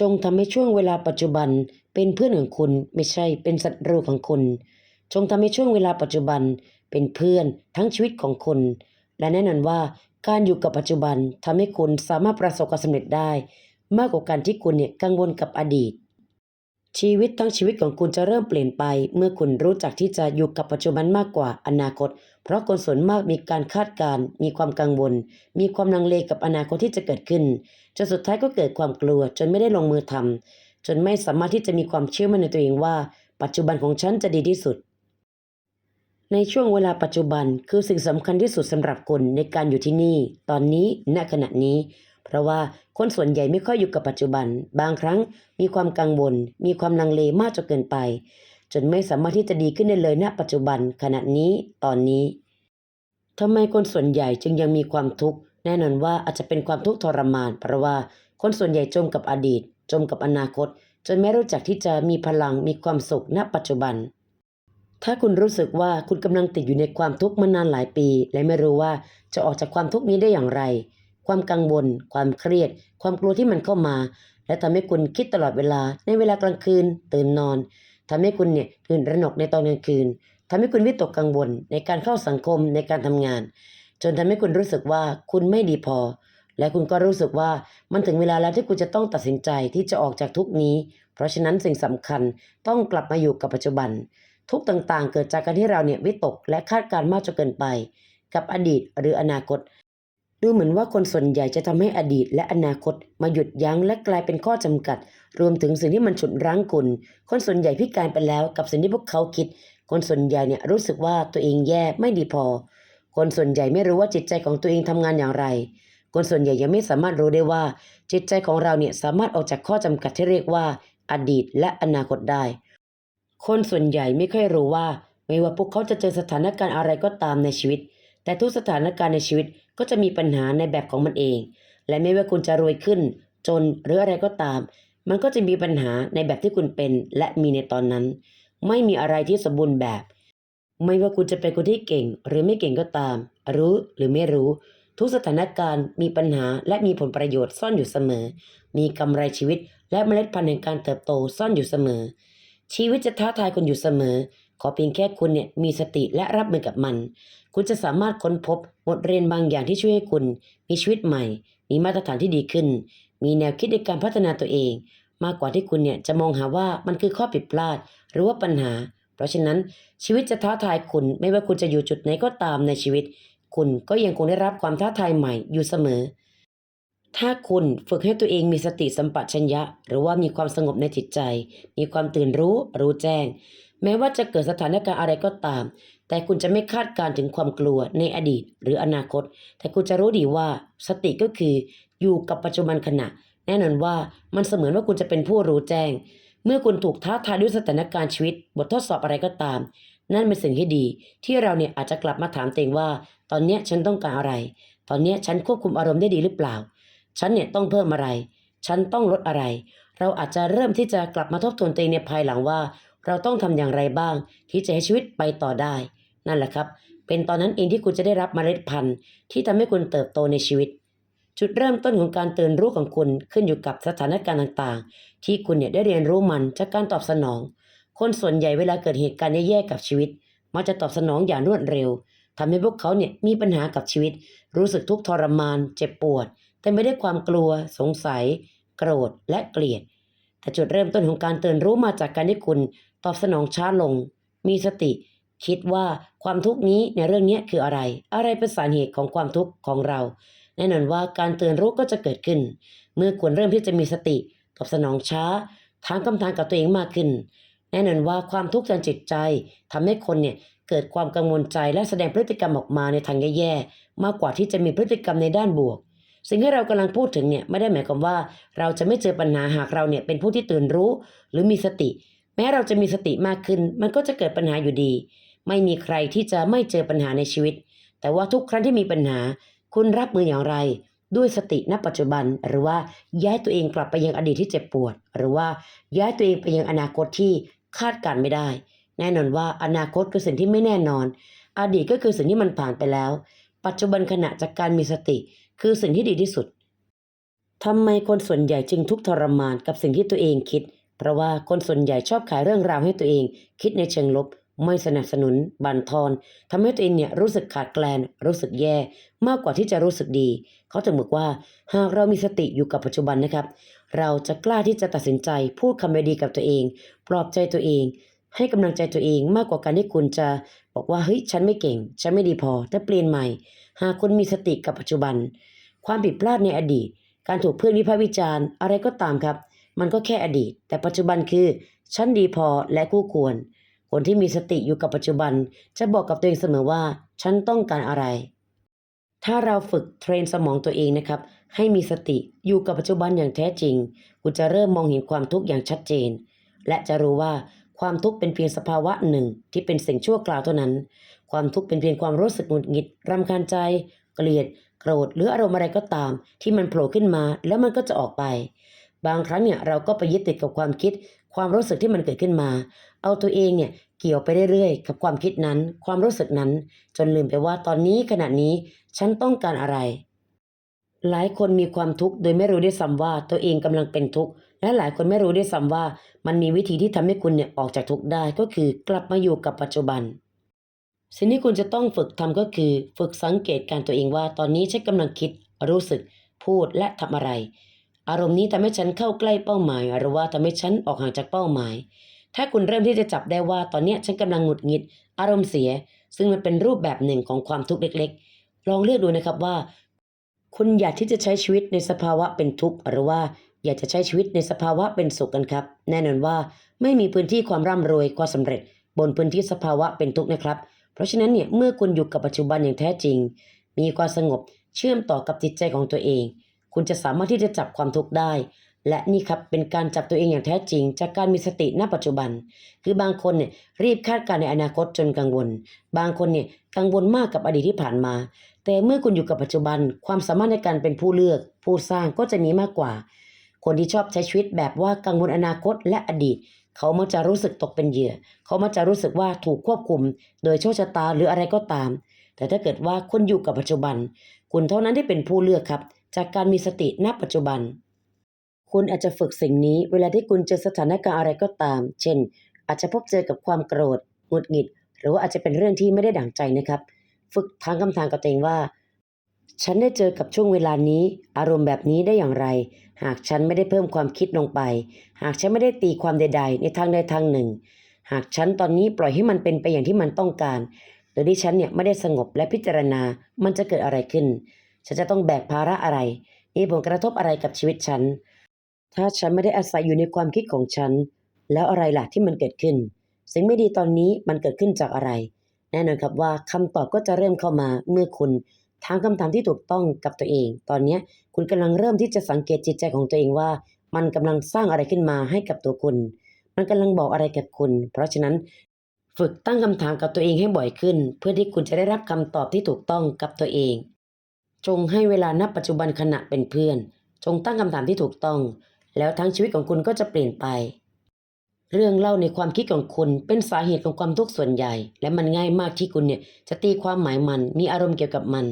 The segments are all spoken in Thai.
จงทำให้ช่วงเวลาปัจจุบันเป็นเพื่อนของคุณไม่ใช่เป็นศัตรูของคุณ จงทำให้ช่วงเวลาปัจจุบันเป็นเพื่อนทั้งชีวิตของคุณ และแน่นอนว่าการอยู่กับปัจจุบันทำให้คุณสามารถประสบความสำเร็จได้ มากกว่าการที่คุณเนี่ยกังวลกับอดีต ชีวิตทั้งชีวิตของคุณจะเริ่มเปลี่ยนไป เมื่อคุณรู้จักที่จะอยู่กับปัจจุบันมากกว่าอนาคต ราะคนส่วนมากมีการคาดการณ์มีความกังวล มีความลังเลกับอนาคตที่จะเกิดขึ้น จนสุดท้ายก็เกิดความกลัว จนไม่ได้ลงมือทำจนไม่สามารถที่จะมีความเชื่อมั่นในตัวเองว่า ปัจจุบันของฉันจะดีที่สุด ในช่วงเวลาปัจจุบันคือสิ่งสำคัญที่สุดสำหรับคุณในการอยู่ที่นี่ ตอนนี้ณขณะนี้ เพราะว่าคนส่วนใหญ่ไม่ค่อยอยู่กับปัจจุบัน บางครั้งมีความกังวล มีความลังเลมากจนเกินไป จนไม่สามารถที่จะดีขึ้นได้เลยณปัจจุบันขณะนี้ตอนนี้ทำไมคนส่วนใหญ่จึงยังมีความทุกข์แน่นอนว่าอาจจะเป็นความทุกข์ทรมาน เพราะว่าคนส่วนใหญ่จมกับอดีต จมกับอนาคต จนไม่รู้จักที่จะมีพลังมีความสุขณปัจจุบัน ถ้าคุณรู้สึกว่าคุณกำลังติดอยู่ในความทุกข์มานานหลายปี และไม่รู้ว่าจะออกจากความทุกข์นี้ได้อย่างไร ความกังวล ความเครียด ความกลัวที่มันเข้ามา และทำให้คุณคิดตลอดเวลาในเวลากลางคืน ตื่นนอน ทำให้คุณเนี่ยตื่นระหนกในตอนกลางคืนทำให้คุณวิตกกังวลในการเข้าสังคมในการทำงาน จนทำให้คุณรู้สึกว่าคุณไม่ดีพอ และคุณก็รู้สึกว่ามันถึงเวลาแล้วที่คุณจะต้องตัดสินใจที่จะออกจากทุกนี้ เพราะฉะนั้นสิ่งสำคัญต้องกลับมาอยู่กับปัจจุบัน ทุกต่างๆ เกิดจากการที่เราเนี่ยวิตกและคาดการณ์มากจนเกินไป กับอดีตหรืออนาคต ดูเหมือนว่าคนส่วนใหญ่จะทำให้อดีตและอนาคตมาหยุดยั้งและกลายเป็นข้อจำกัด รวมถึงสิ่งที่มันฉุดรั้งคุณ คนส่วนใหญ่พิการไปแล้วกับสิ่งที่พวกเขาคิด คนส่วนใหญ่เนี่ยรู้สึกว่าตัวเองแย่ไม่ดีพอ คนส่วนใหญ่ไม่รู้ว่าจิตใจของตัวเองทำงานอย่างไร คนส่วนใหญ่ยังไม่สามารถรู้ได้ว่า จิตใจของเราเนี่ยสามารถออกจากข้อจำกัดที่เรียกว่า อดีตและอนาคตได้ คนส่วนใหญ่ไม่ค่อยรู้ว่า ไม่ว่าพวกเขาจะเจอสถานการณ์อะไรก็ตามในชีวิต แต่ทุกสถานการณ์ในชีวิตก็จะมีปัญหาในแบบของมันเอง และไม่ว่าคุณจะรวยขึ้น จนหรืออะไรก็ตาม มันก็จะมีปัญหาในแบบที่คุณเป็นและมีในตอนนั้น ไม่มีอะไรที่สมบูรณ์แบบ ไม่ว่าคุณจะเป็นคนที่เก่ง หรือไม่เก่งก็ตาม รู้หรือไม่รู้ ทุกสถานการณ์มีปัญหาและมีผลประโยชน์ซ่อนอยู่เสมอ มีกำไรชีวิตและเมล็ดพันธุ์แห่งการเติบโตซ่อนอยู่เสมอ ชีวิตจะท้าทายคุณอยู่เสมอ ขอเพียงแค่คุณเนี่ยมีสติและรับมือกับมัน คุณจะสามารถค้นพบบทเรียนบางอย่างที่ช่วยให้คุณมีชีวิตใหม่ มีมาตรฐานที่ดีขึ้น มีแนวคิดในการพัฒนาตัวเอง มากกว่าที่คุณเนี่ยจะมองหาว่ามันคือข้อผิดพลาด หรือว่าปัญหา เพราะฉะนั้นชีวิตจะท้าทายคุณไม่ว่าคุณจะอยู่จุดไหนก็ตามในชีวิต คุณก็ยังคงได้รับความท้าทายใหม่อยู่เสมอถ้าคุณฝึกให้ตัวเองมีสติสัมปชัญญะ หรือว่ามีความสงบในจิตใจ มีความตื่นรู้รู้แจ้ง แม้ว่าจะเกิดสถานการณ์อะไรก็ตาม แต่คุณจะไม่คาดการณ์ถึงความกลัวในอดีตหรืออนาคต แต่คุณจะรู้ดีว่าสติก็คืออยู่กับปัจจุบันขณะ แน่นอนว่ามันเสมือนว่าคุณจะเป็นผู้รู้แจ้ง เมื่อคุณถูกท้าทายด้วยสถานการณ์ชีวิต บททดสอบอะไรก็ตาม นั่นเป็นสิ่งที่ดี ที่เราเนี่ยอาจจะกลับมาถามตัวเองว่า ตอนนี้ฉันต้องการอะไร ตอนนี้ฉันควบคุมอารมณ์ได้ดีหรือเปล่า ฉันเนี่ยต้องเพิ่มอะไร ฉันต้องลดอะไร เราอาจจะเริ่มที่จะกลับมาทบทวนตัวเองในภายหลังว่า เราต้องทำอย่างไรบ้าง ที่จะให้ชีวิตไปต่อได้ นั่นแหละครับ เป็นตอนนั้นเองที่คุณจะได้รับเมล็ดพันธุ์ ที่ทำให้คุณเติบโตในชีวิต จุดเริ่มต้นของการตื่นรู้ของคุณขึ้นอยู่กับสถานการณ์ต่างๆ ที่คุณเนี่ยได้เรียนรู้มันจากการตอบสนอง คนส่วนใหญ่เวลาเกิดเหตุการณ์แย่ๆกับชีวิตมักจะตอบสนองอย่างรวดเร็วทำให้พวกเขาเนี่ยมีปัญหากับชีวิต รู้สึกทุกข์ทรมาน เจ็บปวด แต่ไม่ได้ความกลัว สงสัย โกรธและเกลียดแต่จุดเริ่มต้นของการตื่นรู้มาจากการที่คุณ ตอบสนองช้าลง มีสติ คิดว่าความทุกข์นี้ในเรื่องนี้คืออะไร อะไรเป็นสาเหตุของความทุกข์ของเรา แน่นอนว่าการตื่นรู้ก็จะเกิดขึ้น เมื่อคุณเริ่มที่จะมีสติ ตอบสนองช้าถามคำถามกับตัวเองมากขึ้น แน่นอนว่าความทุกข์ทางจิตใจทำให้คนเนี่ยเกิดความกังวลใจและแสดงพฤติกรรมออกมาในทางแย่ๆมากกว่าที่จะมีพฤติกรรมในด้านบวกสิ่งที่เรากำลังพูดถึงเนี่ยไม่ได้หมายความว่า เราจะไม่เจอปัญหาหากเราเนี่ยเป็นผู้ที่ตื่นรู้ หรือมีสติ ม้เราจะมีสติมากขึ้น มันก็จะเกิดปัญหาอยู่ดี ไม่มีใครที่จะไม่เจอปัญหาในชีวิต แต่ว่าทุกครั้งที่มีปัญหา คุณรับมืออย่างไร ด้วยสติณปัจจุบัน หรือว่าย้ายตัวเองกลับไปยังอดีตที่เจ็บปวด หรือว่าย้ายตัวเองไปยังอนาคตที่คาดการไม่ได้ แน่นอนว่าอนาคตคือสิ่งที่ไม่แน่นอน อดีตก็คือสิ่งที่มันผ่านไปแล้ว ปัจจุบันขณะจากการมีสติ คือสิ่งที่ดีที่สุดทำไมคนส่วนใหญ่จึงทุกข์ทรมานกับสิ่งที่ตัวเองคิด เพราะว่าคนส่วนใหญ่ชอบขายเรื่องราวให้ตัวเอง คิดในเชิงลบ ไม่สนับสนุน บั่นทอนทำให้ตัวเองเนี่ยรู้สึกขาดแคลน รู้สึกแย่ มากกว่าที่จะรู้สึกดี เขาถึงบอกว่า หากเรามีสติอยู่กับปัจจุบันนะครับ เราจะกล้าที่จะตัดสินใจ พูดคำดีกับตัวเอง ปลอบใจตัวเอง ให้กำลังใจตัวเองมากกว่าการที่คุณจะบอกว่าเฮ้ยฉันไม่เก่ง ฉันไม่ดีพอแต่เปลี่ยนใหม่ หากคุณมีสติกับปัจจุบัน ความผิดพลาดในอดีต การถูกเพื่อนวิพากษ์วิจารณ์ อะไรก็ตามครับ มันก็แค่อดีต แต่ปัจจุบันคือ ฉันดีพอและคู่ควร คนที่มีสติอยู่กับปัจจุบัน จะบอกกับตัวเองเสมอว่า ฉันต้องการอะไร ถ้าเราฝึกเทรนสมองตัวเองนะครับ ให้มีสติอยู่กับปัจจุบันอย่างแท้จริง คุณจะเริ่มมองเห็นความทุกข์อย่างชัดเจน และจะรู้ว่าความทุกข์เป็นเพียงสภาวะหนึ่งที่เป็นสิ่งชั่วคราวเท่านั้น ความทุกข์เป็นเพียงความรู้สึกหงุดหงิดรำคาญใจ เกลียด โกรธหรืออารมณ์อะไรก็ตาม ที่มันโผล่ขึ้นมาแล้วมันก็จะออกไป บางครั้งเนี่ยเราก็ไปยึดติดกับความคิด ความรู้สึกที่มันเกิดขึ้นมา เอาตัวเองเนี่ยเกี่ยวไปเรื่อยๆ กับความคิดนั้น ความรู้สึกนั้น จนลืมไปว่าตอนนี้ขณะนี้ฉันต้องการอะไร หลายคนมีความทุกข์โดยไม่รู้ด้วยซ้ำว่าตัวเองกำลังเป็นทุกข์และหลายคนไม่รู้ด้วยซ้ำว่า มันมีวิธีที่ทำให้คุณเนี่ยออกจากทุกข์ได้ก็คือกลับมาอยู่กับปัจจุบันสิ่งที่คุณจะต้องฝึกทำก็คือ ฝึกสังเกตการตัวเองว่า ตอนนี้ฉันกำลังคิด รู้สึก พูดและทำอะไร อารมณ์นี้ทำให้ฉันเข้าใกล้เป้าหมาย หรือว่าทำให้ฉันออกห่างจากเป้าหมาย ถ้าคุณเริ่มที่จะจับได้ว่าตอนนี้ฉันกำลังหงุดหงิด อารมณ์เสีย ซึ่งมันเป็นรูปแบบหนึ่งของความทุกข์เล็ก ๆ ลองเลือกดูนะครับว่า คุณอยากที่จะใช้ชีวิตในสภาวะเป็นทุกข์หรือว่าอยากจะใช้ชีวิตในสภาวะเป็นสุขกันครับ แน่นอนว่าไม่มีพื้นที่ความร่ำรวยความสำเร็จ บนพื้นที่สภาวะเป็นทุกข์นะครับ เพราะฉะนั้นเนี่ยเมื่อคุณอยู่กับปัจจุบันอย่างแท้จริง มีความสงบเชื่อมต่อกับจิตใจของตัวเอง คุณจะสามารถที่จะจับความทุกข์ได้ และนี่ครับเป็นการจับตัวเองอย่างแท้จริง จากการมีสติณปัจจุบัน คือบางคนเนี่ยรีบคาดการณ์ในอนาคตจนกังวล บางคนเนี่ยกังวลมากกับอดีตที่ผ่านมา แต่เมื่อคุณอยู่กับปัจจุบัน ความสามารถในการเป็นผู้เลือก ผู้สร้างก็จะมีมากกว่า คนที่ชอบใช้ชีวิตแบบว่ากังวลอนาคตและอดีตเขามักจะรู้สึกตกเป็นเหยื่อ เขามักจะรู้สึกว่าถูกควบคุม โดยโชคชะตาหรืออะไรก็ตาม แต่ถ้าเกิดว่าคุณอยู่กับปัจจุบัน คุณเท่านั้นที่เป็นผู้เลือกครับ จากการมีสติณปัจจุบัน คุณอาจจะฝึกสิ่งนี้เวลาที่คุณเจอสถานการณ์อะไรก็ตาม เช่น อาจจะพบเจอกับความโกรธหงุดหงิด หรือว่าอาจจะเป็นเรื่องที่ไม่ได้ดั่งใจนะครับ ฝึกทางคำถามกับตัวเองว่า ฉันได้เจอกับช่วงเวลานี้ อารมณ์แบบนี้ได้อย่างไร หากฉันไม่ได้เพิ่มความคิดลงไป หากฉันไม่ได้ตีความใด ๆ ในทางใดทางหนึ่ง หากฉันตอนนี้ปล่อยให้มันเป็นไปอย่างที่มันต้องการโดยที่ฉันเนี่ยไม่ได้สงบและพิจารณา มันจะเกิดอะไรขึ้น ฉันจะต้องแบกภาระอะไร มีผลกระทบอะไรกับชีวิตฉัน ถ้าฉันไม่ได้อาศัยอยู่ในความคิดของฉัน แล้วอะไรล่ะที่มันเกิดขึ้น สิ่งไม่ดีตอนนี้มันเกิดขึ้นจากอะไร แน่นอนครับว่าคำตอบก็จะเริ่มเข้ามาเมื่อคุณถามคำถามที่ถูกต้องกับตัวเอง ตอนนี้คุณกำลังเริ่มที่จะสังเกตจิตใจของตัวเองว่า มันกำลังสร้างอะไรขึ้นมาให้กับตัวคุณ มันกำลังบอกอะไรกับคุณ เพราะฉะนั้นฝึกตั้งคำถามกับตัวเองให้บ่อยขึ้น เพื่อที่คุณจะได้รับคำตอบที่ถูกต้องกับตัวเอง จงให้เวลานับปัจจุบันขณะเป็นเพื่อน จงตั้งคำถามที่ถูกต้อง แล้วทั้งชีวิตของคุณก็จะเปลี่ยนไป เรื่องเล่าในความคิดของคุณเป็นสาเหตุของความทุกข์ส่วนใหญ่ และมันง่ายมากที่คุณเนี่ยจะตีความหมายมันมีอารมณ์เกี่ยวกับมัน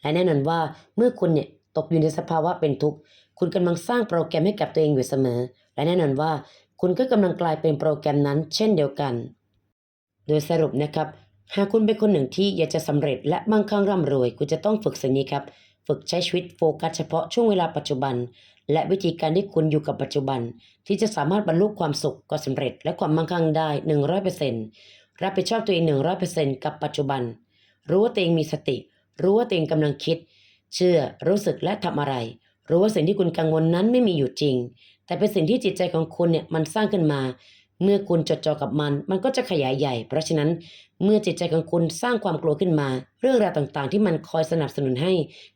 และแน่นอนว่าเมื่อคุณเนี่ยตกอยู่ในสภาวะเป็นทุกข์คุณกำลังสร้างโปรแกรมให้กับตัวเองอยู่เสมอ และแน่นอนว่า คุณก็กำลังกลายเป็นโปรแกรมนั้น เช่นเดียวกัน โดยสรุปนะครับ หากคุณเป็นคนหนึ่งที่อยากจะสำเร็จและมั่งคั่งร่ำรวย คุณจะต้องฝึกสิ่งนี้ครับ ฝึกใช้ชีวิตโฟกัสเฉพาะช่วงเวลาปัจจุบัน และวิธีการที่คุณอยู่กับปัจจุบัน ที่จะสามารถบรรลุความสุขความสำเร็จ และความมั่งคั่งได้ 100%รับผิดชอบตัวเอง 100%กับปัจจุบัน รู้ว่าตัวเองมีสติ รู้ว่าตัวเองกำลังคิด เชื่อ รู้สึกและทำอะไร รู้ว่าสิ่งที่คุณกังวลนั้นไม่มีอยู่จริง แต่เป็นสิ่งที่จิตใจของคุณเนี่ยมันสร้างขึ้นมา เมื่อคุณจดจ่อกับมัน มันก็จะขยายใหญ่ เพราะฉะนั้น เมื่อจิตใจของคุณสร้างความกลัวขึ้นมา เรื่องราวต่างๆ ที่มันคอยสนับสนุนให้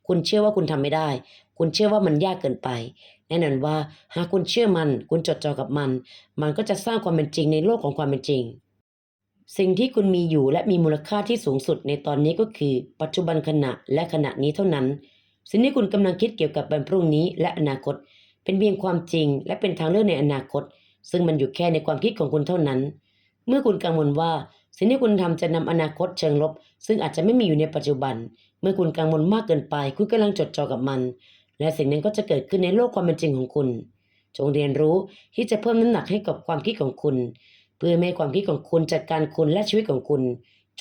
คุณเชื่อว่าคุณทำไม่ได้ คุณเชื่อว่ามันยากเกินไป แน่นอนว่า หากคุณเชื่อมัน คุณจดจ่อกับมัน มันก็จะสร้างความเป็นจริงในโลกของความเป็นจริง สิ่งที่คุณมีอยู่และมีมูลค่าที่สูงสุดในตอนนี้ก็คือ ปัจจุบันขณะและขณะนี้เท่านั้น สิ่งที่คุณกำลังคิดเกี่ยวกับวันพรุ่งนี้และอนาคต เป็นเพียงความจริง และเป็นทางเลือกในอนาคต ซึ่งมันอยู่แค่ในความคิดของคุณเท่านั้น เมื่อคุณกังวลว่าสิ่งที่คุณทำจะนำอนาคตเชิงลบ ซึ่งอาจจะไม่มีอยู่ในปัจจุบัน เมื่อคุณกังวลมากเกินไป คุณกำลังจดจ่อกับมัน และสิ่งนั้นก็จะเกิดขึ้นในโลกความเป็นจริงของคุณ จงเรียนรู้ที่จะเพิ่มน้ำหนักให้กับความคิดของคุณ เพื่อให้ความคิดของคุณจัดการคุณและชีวิตของคุณ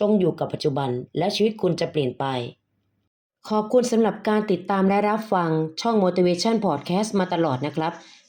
จงอยู่กับปัจจุบัน และชีวิตคุณจะเปลี่ยนไป ขอบคุณสำหรับการติดตามและรับฟังช่อง Motivation Podcast มาตลอดนะครับ